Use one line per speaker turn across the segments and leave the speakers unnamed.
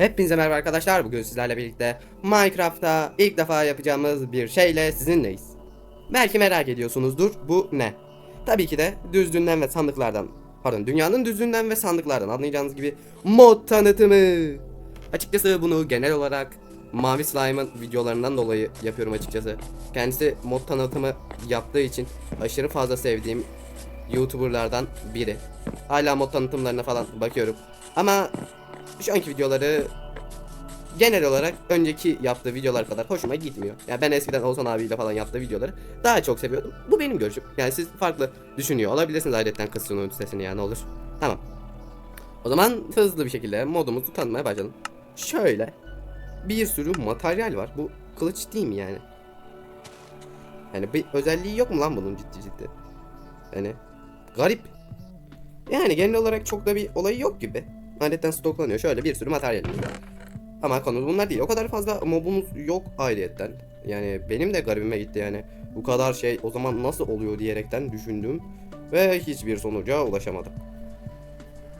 Hepinize merhaba arkadaşlar. Bugün sizlerle birlikte Minecraft'ta ilk defa yapacağımız bir şeyle sizinleyiz. Belki merak ediyorsunuzdur. Bu ne? Tabii ki de düzlüğünden ve sandıklardan, pardon dünyanın düzlüğünden ve sandıklardan anlayacağınız gibi mod tanıtımı. Açıkçası bunu genel olarak Mavi Slime'ın videolarından dolayı yapıyorum açıkçası. Kendisi mod tanıtımı yaptığı için aşırı fazla sevdiğim YouTuber'lardan biri. Hala mod tanıtımlarına falan bakıyorum. Ama şu anki videoları genel olarak önceki yaptığı videolar kadar hoşuma gitmiyor. Yani ben eskiden Oğuzhan abiyle falan yaptığı videoları daha çok seviyordum. Bu benim görüşüm. Yani siz farklı düşünüyor olabilirsiniz ayrıca kısmının sesini yani olur. Tamam. O zaman hızlı bir şekilde modumuzu tanımaya başlayalım. Şöyle bir sürü materyal var. Bu kılıç değil mi yani? Yani bir özelliği yok mu lan bunun ciddi ciddi? Yani garip. Yani genel olarak çok da bir olayı yok gibi. Adetten stoklanıyor. Şöyle bir sürü materyalimiz var. Ama konumuz bunlar değil. O kadar fazla mobumuz yok ayrıyetten. Yani benim de garibime gitti yani. Bu kadar şey o zaman nasıl oluyor diyerekten düşündüm. Ve hiçbir sonuca ulaşamadım.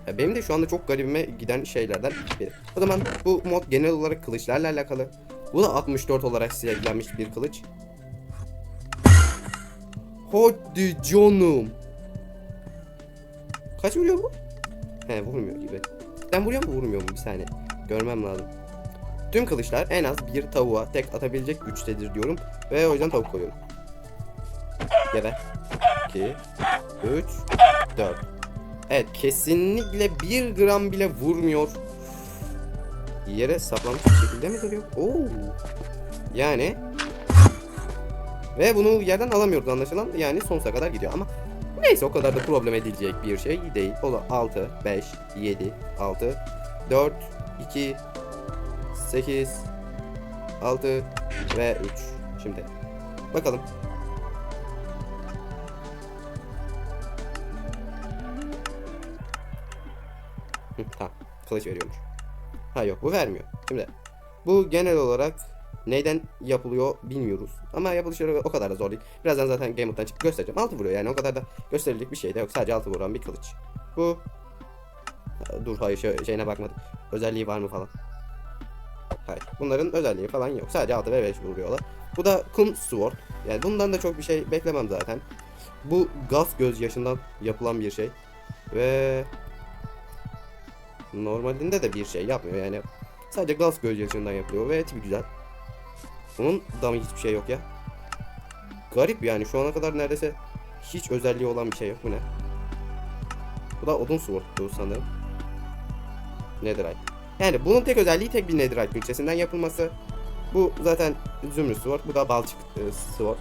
Ya benim de şu anda çok garibime giden şeylerden biri. O zaman bu mod genel olarak kılıçlarla alakalı. Bu da 64 olarak silahlanmış bir kılıç. Hadi canım. Kaç vuruyor bu? He vurmuyor gibi. Ben vuruyor mu vurmuyor mu bir saniye. Görmem lazım. Tüm kılıçlar en az bir tavuğa tek atabilecek güçtedir diyorum. Ve o yüzden tavuk koyuyorum. Geber. 2 3 4 Evet kesinlikle bir gram bile vurmuyor. Yere saplanmış bir şekilde mi duruyor? Oo. Yani ve bunu yerden alamıyoruz anlaşılan. Yani sonsuza kadar gidiyor ama Neyse o kadar da problem edilecek bir şey değil. O da 6, 5, 7, 6, 4, 2, 8, 6 ve 3. Şimdi bakalım. Tamam. Kılıç veriyormuş. Ha yok bu vermiyor. Şimdi bu genel olarak neyden yapılıyor bilmiyoruz. Ama yapılışları o kadar da zor değil. Birazdan zaten Game Mode'dan çıkıp göstereceğim. Altı vuruyor yani o kadar da gösterilecek bir şey de yok. Sadece altı vuran bir kılıç. Bu Dur hayır şey, şeyine bakmadım. Özelliği var mı falan. Hayır. Bunların özelliği falan yok. Sadece 6 ve 5 vuruyorlar. Bu da kum sword. Yani bundan da çok bir şey beklemem zaten. Bu gaz gözyaşından yapılan bir şey. Ve normalinde de bir şey yapmıyor yani. Sadece gaz gözyaşından yapılıyor ve tipi güzel. Bunun da mı hiçbir şey yok ya? Garip yani şu ana kadar neredeyse hiç özelliği olan bir şey yok. Bu ne? Bu da odun sword'tu sanırım. Netherite. Yani bunun tek özelliği tek bir Netherite külçesinden yapılması. Bu zaten zümrüt sword. Bu da balçık e, sword.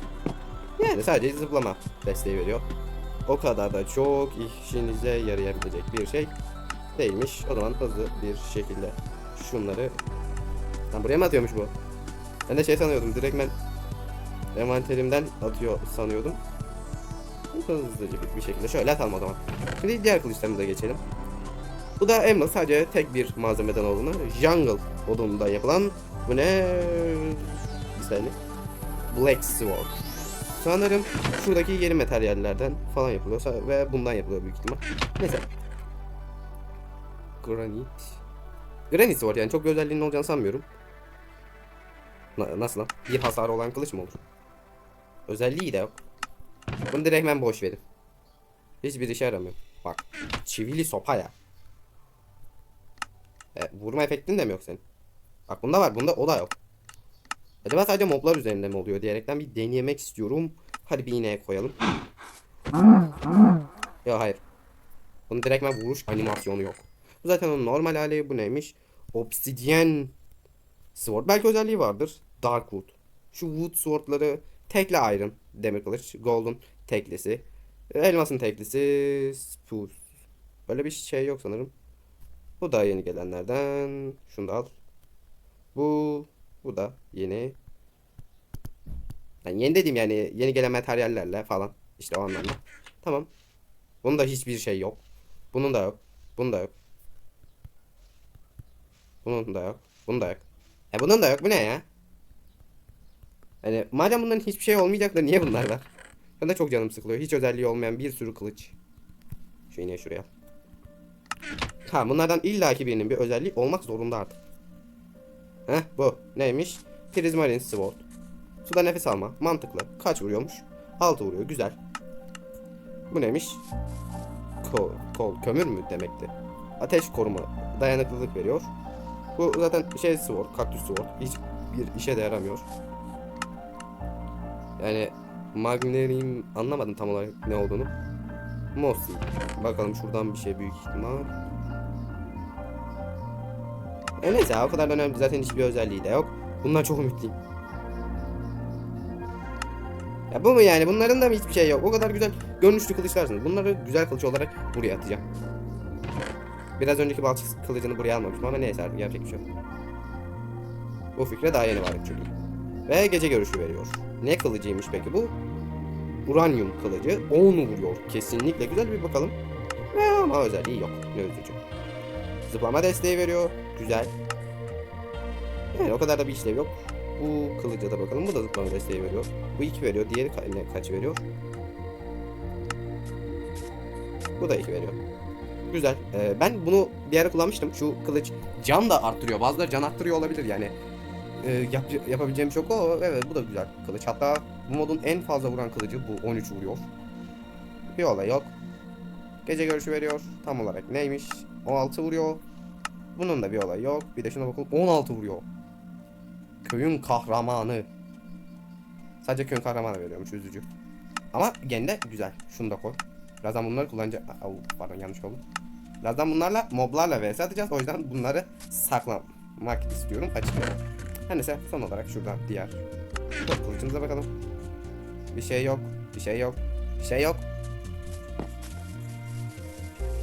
Yani sadece zıplama desteği veriyor. O kadar da çok işinize yarayabilecek bir şey değilmiş. O zaman hızlı bir şekilde şunları... Lan buraya mı atıyormuş bu? Ben de şey sanıyordum direkt ben envanterimden atıyor sanıyordum. Hızlıca bir- şekilde şöyle atalım o zaman. Şimdi diğer kılıçlarımıza geçelim. Bu da Emerald sadece tek bir malzemeden olduğunu Jungle odununda yapılan bu ne? Bir. Black Sword. Sanırım şuradaki yeni materyallerden falan yapılıyor ve bundan yapılıyor büyük ihtimal. Neyse. Granit. Granit Sword yani çok bir özelliğinin olacağını sanmıyorum. Na- nasıl lan? Bir hasar olan kılıç mı olur? Özelliği de yok. Bunu direkt ben boş verin. Hiçbir işe yaramıyor. Bak. Çivili sopa ya. E, vurma efektin de mi yok senin? Bak bunda var. Bunda o da yok. Acaba sadece moblar üzerinde mi oluyor diyerekten bir deneyemek istiyorum. Hadi bir iğneye koyalım. Yok hayır. Bunun direktmen vuruş animasyonu yok. Bu zaten onun normal hali. Bu neymiş? Obsidian Sword. Belki özelliği vardır. Darkwood. Şu wood swordları tekle iron demir kılıç. Golden teklisi. Elmasın teklisi. Spruce. Böyle bir şey yok sanırım. Bu da yeni gelenlerden. Şunu da al. Bu bu da yeni. Yani yeni dediğim yani yeni gelen materyallerle falan. İşte o anlamda. Tamam. Bunun da hiçbir şey yok. Bunun da yok. Bunun da yok. Bunun da yok. Bunun da yok. E bunun da yok. Bu ne ya? Yani madem bunların hiçbir şey olmayacak da niye bunlar var? Ben de çok canım sıkılıyor. Hiç özelliği olmayan bir sürü kılıç. Şu iğneyi şuraya. Ha bunlardan illaki birinin bir özelliği olmak zorunda artık. Heh bu. Neymiş? Prismarine Sword. Suda nefes alma. Mantıklı. Kaç vuruyormuş? 6 vuruyor. Güzel. Bu neymiş? Kol, kol kömür mü demekti? Ateş koruma. Dayanıklılık veriyor. Bu zaten şey sword, kaktüs sword. Hiçbir işe de yaramıyor. Yani Magnerim anlamadım tam olarak ne olduğunu. Mossy. Bakalım şuradan bir şey büyük ihtimal. E neyse o kadar da önemli zaten hiçbir özelliği de yok. Bundan çok ümitliyim. Ya bu mu yani? Bunların da mı hiçbir şey yok? O kadar güzel görünüşlü kılıçlarsınız. Bunları güzel kılıç olarak buraya atacağım. Biraz önceki balçık kılıcını buraya almamıştım ama neyse artık yapacak bir şey yok. Bu fikre daha yeni vardık çünkü. Ve gece görüşü veriyor. Ne kılıcıymış peki bu? Uranyum kılıcı. 10 vuruyor. Kesinlikle güzel bir bakalım. Ve ama özelliği yok. Ne üzücü. Zıplama desteği veriyor. Güzel. Yani o kadar da bir işlev yok. Bu kılıca da bakalım. Bu da zıplama desteği veriyor. Bu 2 veriyor. Diğeri ka- ne, kaç veriyor? Bu da 2 veriyor. Güzel. Ee, ben bunu bir ara kullanmıştım. Şu kılıç can da arttırıyor. Bazıları can arttırıyor olabilir yani. Ee, yap- yapabileceğim çok o. Evet bu da güzel kılıç. Hatta bu modun en fazla vuran kılıcı bu 13 vuruyor. Bir olay yok. Gece görüşü veriyor. Tam olarak neymiş? 16 vuruyor. Bunun da bir olay yok. Bir de şuna bakalım. 16 vuruyor. Köyün kahramanı. Sadece köyün kahramanı veriyormuş üzücü. Ama gene güzel. Şunu da koy. Birazdan bunları kullanacağız. Au, pardon yanlış oldu. Birazdan bunlarla moblarla vs atacağız. O yüzden bunları saklamak istiyorum. Açıklayalım. Her neyse son olarak şuradan diğer kılıcımıza bakalım. Bir şey yok. Bir şey yok. Bir şey yok.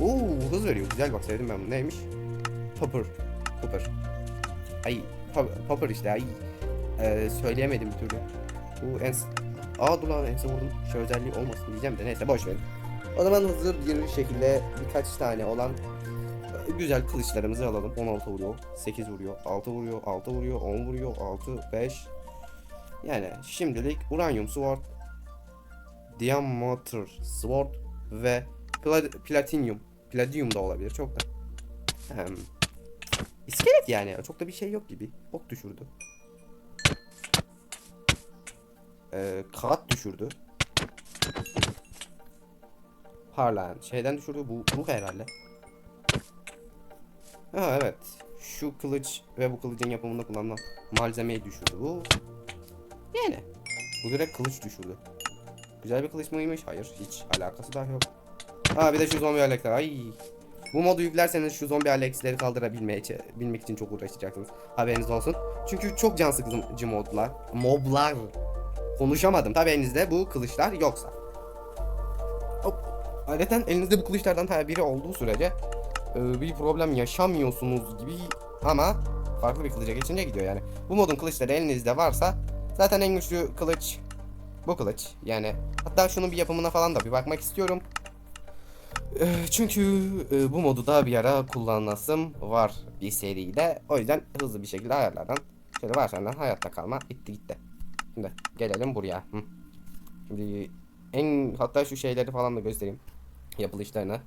Oo hız veriyor. Güzel bak sevdim ben bunu. Neymiş? Popper. Popper. Ay Pop- Popper işte ay. Ee, söyleyemedim bir türlü. Bu en... Aa dur lan ense vurdum. Şu özelliği olmasın diyeceğim de neyse boş verin. O zaman hızlı bir şekilde birkaç tane olan güzel kılıçlarımızı alalım. 16 vuruyor, 8 vuruyor, 6 vuruyor, 6 vuruyor, 10 vuruyor, 6, 5. Yani şimdilik Uranium Sword, Diameter Sword ve Pla- Platinum. Palladium da olabilir çok da. Hem, İskelet yani. Çok da bir şey yok gibi. Ok düşürdü. Ee, kağıt düşürdü. Parlayan şeyden düşürdü. Bu ruh herhalde. Ha evet. Şu kılıç ve bu kılıcın yapımında kullanılan malzemeyi düşürdü bu. Yani. Bu direkt kılıç düşürdü. Güzel bir kılıç mıymış? Hayır. Hiç alakası da yok. Ha bir de şu zombi alekler. Ay. Bu modu yüklerseniz şu zombi Alex'leri kaldırabilmeye bilmek için çok uğraşacaksınız. Haberiniz olsun. Çünkü çok can sıkıcı modlar. Moblar. Konuşamadım. Tabi elinizde bu kılıçlar yoksa. Hop. Ayrıca elinizde bu kılıçlardan her biri olduğu sürece e, bir problem yaşamıyorsunuz gibi ama farklı bir kılıca geçince gidiyor yani. Bu modun kılıçları elinizde varsa zaten en güçlü kılıç bu kılıç. Yani hatta şunun bir yapımına falan da bir bakmak istiyorum. Ee, Çünkü e, bu modu da bir ara kullanasım var bir seride. O yüzden hızlı bir şekilde ayarlardan şöyle varsayılan hayatta kalma bitti gitti. Şimdi gelelim buraya. Şimdi en hatta şu şeyleri falan da göstereyim. Yapılışlarını.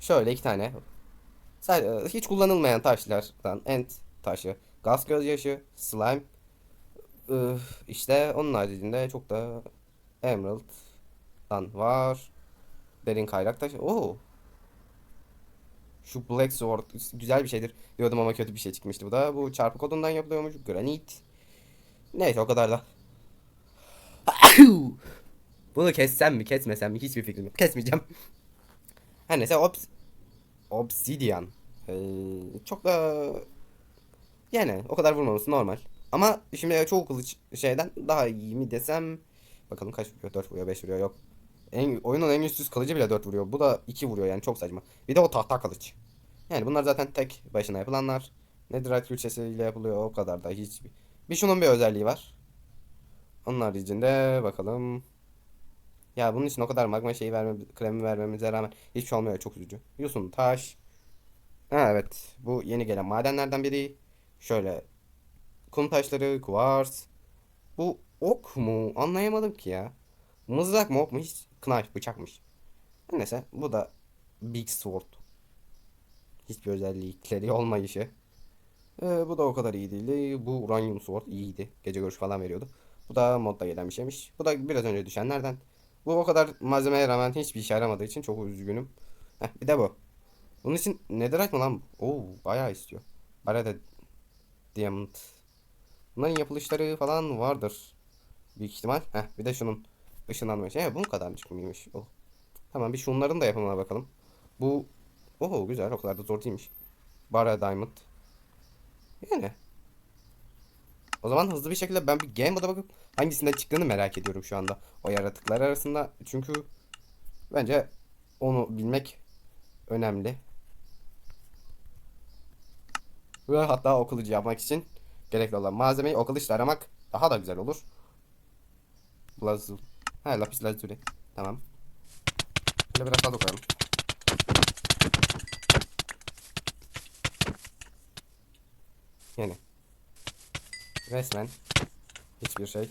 Şöyle iki tane. Sadece hiç kullanılmayan taşlardan ent taşı, gaz gözyaşı, slime. Ee, işte onun haricinde çok da emerald'dan var. Derin kayrak taşı. Oo. Şu Black Sword güzel bir şeydir diyordum ama kötü bir şey çıkmıştı bu da. Bu çarpı kodundan yapılıyormuş. Granit. Neyse o kadar da. Bunu kessem mi kesmesem mi hiçbir fikrim yok. Kesmeyeceğim. Her neyse obs Obsidian. Ee, çok da yani o kadar vurmaması normal. Ama şimdi çoğu kılıç şeyden daha iyi mi desem bakalım kaç vuruyor 4 vuruyor 5 vuruyor yok. En, oyunun en güçsüz kılıcı bile 4 vuruyor. Bu da 2 vuruyor yani çok saçma. Bir de o tahta kılıç. Yani bunlar zaten tek başına yapılanlar. Netherite külçesiyle yapılıyor o kadar da hiç. Bir şunun bir özelliği var. Onun haricinde bakalım. Ya bunun için o kadar magma şeyi verme, kremi vermemize rağmen şey olmuyor çok üzücü. Yosun taş. Ha evet bu yeni gelen madenlerden biri. Şöyle kum taşları, kuvars. Bu ok mu? Anlayamadım ki ya. Mızrak mı ok mu? Hiç knife bıçakmış. Neyse bu da Big Sword. Hiçbir özellikleri olmayışı. Ee, bu da o kadar iyi değildi. Bu Uranium Sword iyiydi. Gece görüş falan veriyordu. Bu da modda gelen bir şeymiş. Bu da biraz önce düşenlerden. Bu o kadar malzemeye rağmen hiçbir işe yaramadığı için çok üzgünüm. Heh, bir de bu. Bunun için netherite mı lan? Oo, bayağı istiyor. Bayağı da diamond. Bunların yapılışları falan vardır. Büyük ihtimal. Heh, bir de şunun ışınlanma şey. bu kadarcık mıymış? Oh. Tamam bir şunların da yapımına bakalım. Bu Oho güzel o kadar da zor değilmiş. Bara Diamond. Yani. O zaman hızlı bir şekilde ben bir game moda bakıp hangisinden çıktığını merak ediyorum şu anda. O yaratıklar arasında. Çünkü bence onu bilmek önemli. Ve hatta o kılıcı yapmak için gerekli olan malzemeyi o kılıçla aramak daha da güzel olur. Lazuli. Ha lapis lazuli. Tamam. Şöyle biraz daha koyalım. Yani. Resmen hiçbir şey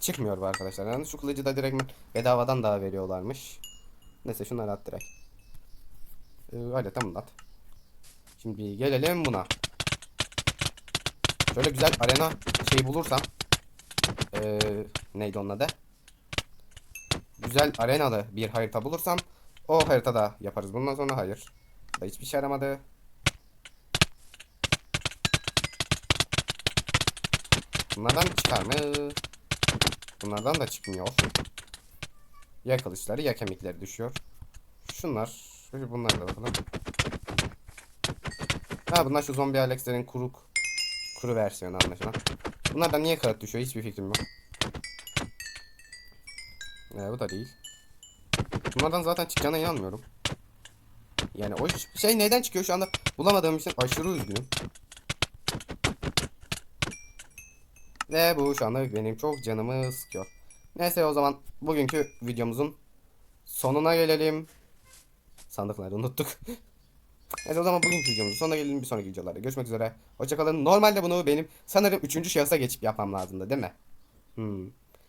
çıkmıyor bu arkadaşlar. Yani şu kılıcı da direkt bedavadan daha veriyorlarmış. Neyse şunları at direkt. Ee, hadi tamam at. Şimdi gelelim buna. Şöyle güzel arena şey bulursam. Ee, neydi onun adı? Güzel arenalı bir harita bulursam o haritada yaparız. Bundan sonra hayır. Da hiçbir şey yaramadı. Bunlardan çıkar mı? Bunlardan da çıkmıyor. Ya kılıçları ya kemikleri düşüyor. Şunlar. Bunlar da bakalım. Ha bunlar şu zombi Alex'lerin kuruk kuru versiyonu anlaşılan. Bunlardan niye kağıt düşüyor hiçbir fikrim yok. Ee, bu da değil. Bunlardan zaten çıkacağına inanmıyorum. Yani o şey neden çıkıyor şu anda bulamadığım için aşırı üzgünüm. Ve bu şu anda benim çok canımı sıkıyor. Neyse o zaman bugünkü videomuzun sonuna gelelim. Sandıkları unuttuk. Neyse o zaman bugünkü videomuzun sonuna gelelim. Bir sonraki videolarda görüşmek üzere. Hoşçakalın. Normalde bunu benim sanırım üçüncü şahısa geçip yapmam lazımdı değil mi? Hmm.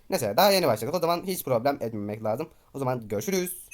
Neyse daha yeni başladık. O zaman hiç problem etmemek lazım. O zaman görüşürüz.